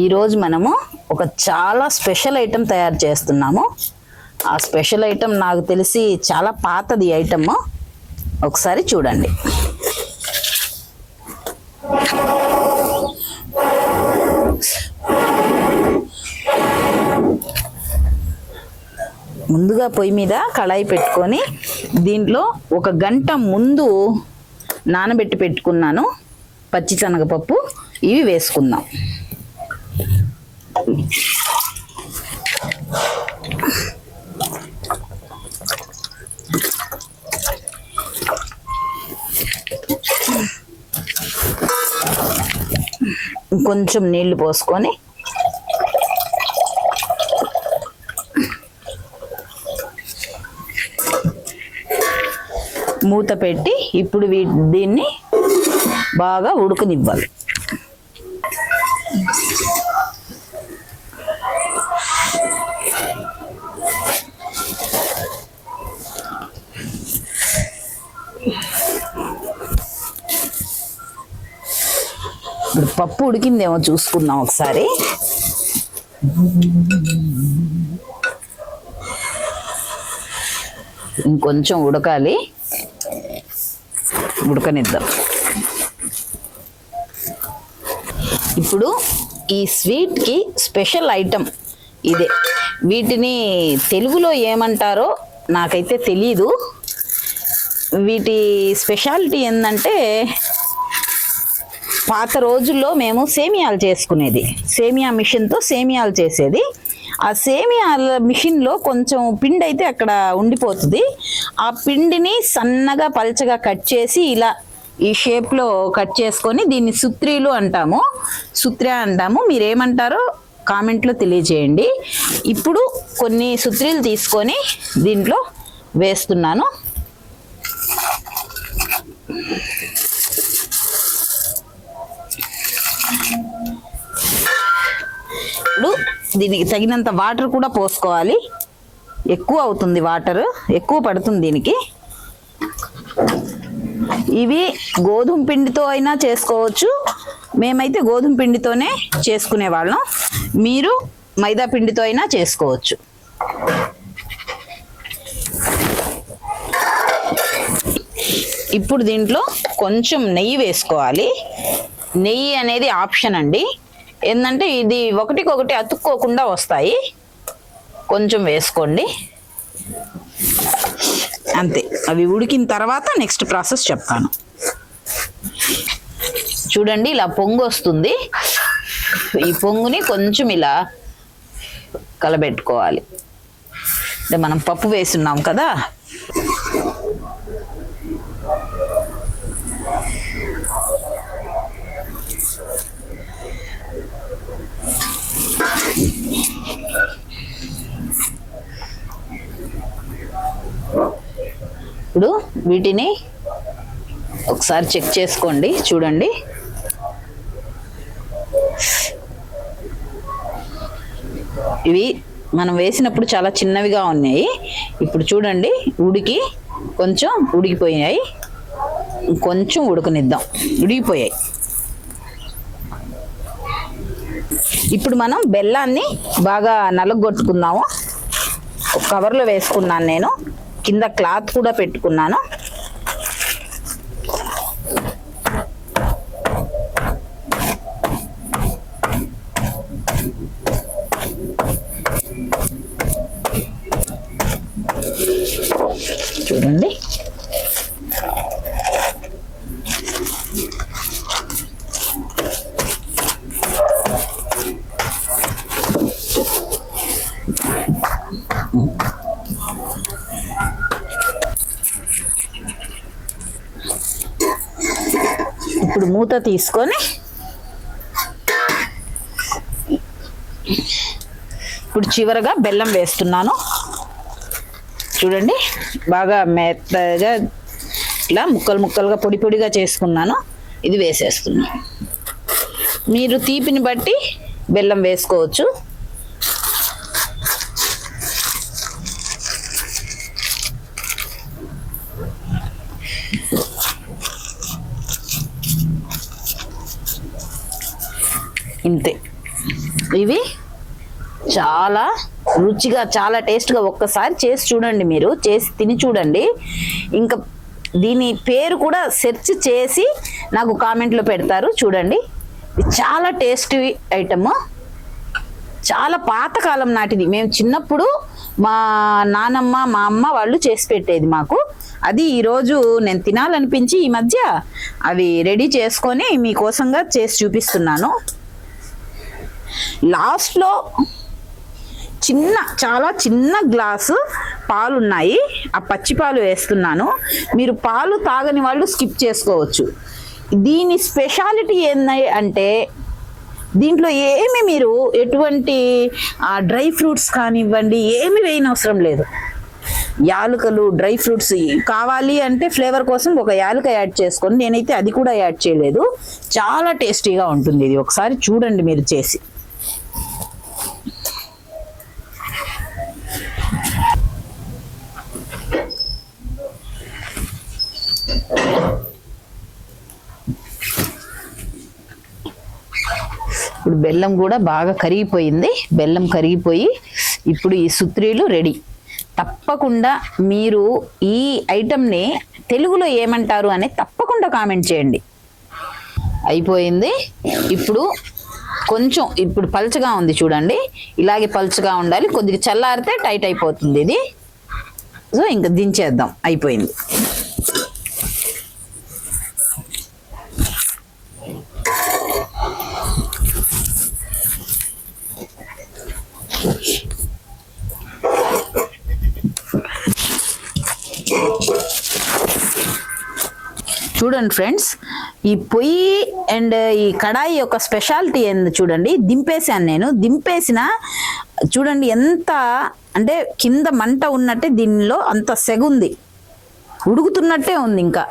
ఈరోజు మనము ఒక చాలా స్పెషల్ ఐటెం తయారు చేస్తున్నాము. ఆ స్పెషల్ ఐటెం నాకు తెలిసి చాలా పాతది ఐటమ్ ఒకసారి చూడండి. ముందుగా పొయ్యి మీద కళాయి పెట్టుకొని దీంట్లో ఒక గంట ముందు నానబెట్టి పెట్టుకున్నాను. పచ్చి శనగపప్పు ఇవి వేసుకుందాం. కొంచెం నీళ్ళు పోసుకొని మూత పెట్టి ఇప్పుడు వీ దీన్ని బాగా ఉడకనివ్వాలి. ఇప్పుడు పప్పు ఉడికిందేమో చూసుకుందాం ఒకసారి. ఇంకొంచెం ఉడకాలి. ఉడకనిద్దాం. ఇప్పుడు ఈ స్వీట్కి స్పెషల్ ఐటమ్ ఇదే. వీటిని తెలుగులో ఏమంటారో నాకైతే తెలీదు. వీటి స్పెషాలిటీ ఏంటంటే పాత రోజుల్లో మేము సేమియాలు చేసుకునేది. సేమియా మిషన్తో సేమియాలు చేసేది. ఆ సేమియాల మిషన్లో కొంచెం పిండి అయితే అక్కడ ఉండిపోతుంది. ఆ పిండిని సన్నగా పల్చగా కట్ చేసి ఇలా ఈ షేప్లో కట్ చేసుకొని దీన్ని సుత్రీలు అంటాము. సుత్రి అంటాము. మీరేమంటారో కామెంట్లో తెలియజేయండి. ఇప్పుడు కొన్ని సుత్రీలు తీసుకొని దీంట్లో వేస్తున్నాను. ఇప్పుడు దీనికి తగినంత వాటర్ కూడా పోసుకోవాలి. ఎక్కువ అవుతుంది వాటర్ ఎక్కువ పడుతుంది దీనికి. ఇవి గోధుమ పిండితో అయినా చేసుకోవచ్చు. మేమైతే గోధుమ పిండితోనే చేసుకునే వాళ్ళం. మీరు మైదా పిండితో అయినా చేసుకోవచ్చు. ఇప్పుడు దీంట్లో కొంచెం నెయ్యి వేసుకోవాలి. నెయ్యి అనేది ఆప్షన్ అండి. ఏంటంటే ఇది ఒకటికొకటి అతుక్కోకుండా వస్తాయి. కొంచెం వేసుకోండి. అంతే. అవి ఉడికిన తర్వాత నెక్స్ట్ ప్రాసెస్ చెప్తాను. చూడండి ఇలా పొంగు వస్తుంది. ఈ పొంగుని కొంచెం ఇలా కలబెట్టుకోవాలి. అంటే మనం పప్పు వేసున్నాం కదా? ఇప్పుడు వీటిని ఒకసారి చెక్ చేసుకోండి చూడండి. ఇవి మనం వేసినప్పుడు చాలా చిన్నవిగా ఉన్నాయి. ఇప్పుడు చూడండి ఉడికి కొంచెం ఉడికిపోయాయి. కొంచెం ఉడకనిద్దాం. ఉడికిపోయాయి. ఇప్పుడు మనం బెల్లాన్ని బాగా నలగొట్టుకుందాము. కవర్లో వేసుకున్నాను నేను. కింద క్లాత్ కూడా పెట్టుకున్నాను. చూడండి. ఇప్పుడు మూత తీసుకొని ఇప్పుడు చివరగా బెల్లం వేస్తున్నాను. చూడండి బాగా మెత్తగా ఇట్లా ముక్కలు ముక్కలుగా పొడి పొడిగా చేసుకున్నాను. ఇది వేసేస్తున్నాను. మీరు తీపిని బట్టి బెల్లం వేసుకోవచ్చు. ఇంతే. ఇవి చాలా రుచిగా చాలా టేస్ట్గా ఒక్కసారి చేసి చూడండి మీరు. చేసి తిని చూడండి. ఇంకా దీని పేరు కూడా సెర్చ్ చేసి నాకు కామెంట్లో పెడతారు. చూడండి. ఇది చాలా టేస్టీ ఐటమ్. చాలా పాతకాలం నాటిది. మేము చిన్నప్పుడు మా నానమ్మ మా అమ్మ వాళ్ళు చేసి పెట్టేది మాకు. అది ఈరోజు నేను తినాలనిపించి ఈ మధ్య అవి రెడీ చేసుకొని మీకోసంగా చేసి చూపిస్తున్నాను. లాస్ట్లో చిన్న చాలా చిన్న గ్లాసు పాలు ఉన్నాయి ఆ పచ్చి పాలు వేస్తున్నాను. మీరు పాలు తాగని వాళ్ళు స్కిప్ చేసుకోవచ్చు. దీని స్పెషాలిటీ ఏంది అంటే దీంట్లో ఏమి మీరు ఎటువంటి డ్రై ఫ్రూట్స్ కానివ్వండి ఏమి వేయనవసరం లేదు. యాలకలు డ్రై ఫ్రూట్స్ కావాలి అంటే ఫ్లేవర్ కోసం ఒక యాలక యాడ్ చేసుకొని నేనైతే అది కూడా యాడ్ చేయలేదు. చాలా టేస్టీగా ఉంటుంది ఇది. ఒకసారి చూడండి మీరు చేసి. ఇప్పుడు బెల్లం కూడా బాగా కరిగిపోయింది. బెల్లం కరిగిపోయి ఇప్పుడు ఈ సుత్రీలు రెడీ. తప్పకుండా మీరు ఈ ఐటమ్ని తెలుగులో ఏమంటారు అని తప్పకుండా కామెంట్ చేయండి. అయిపోయింది. ఇప్పుడు కొంచెం ఇప్పుడు పల్చగా ఉంది చూడండి. ఇలాగే పల్చగా ఉండాలి. కొద్దిగా చల్లారితే టైట్ అయిపోతుంది ఇది. సో ఇంకా దించేద్దాం. అయిపోయింది. చూడండి ఫ్రెండ్స్ ఈ పొయ్యి అండ్ ఈ కడాయి యొక్క స్పెషాలిటీ ఏంది చూడండి. దింపేశాను నేను. దింపేసిన చూడండి ఎంత అంటే కింద మంట ఉన్నట్టే దీనిలో అంత సెగుంది. ఉడుకుతున్నట్టే ఉంది ఇంకా.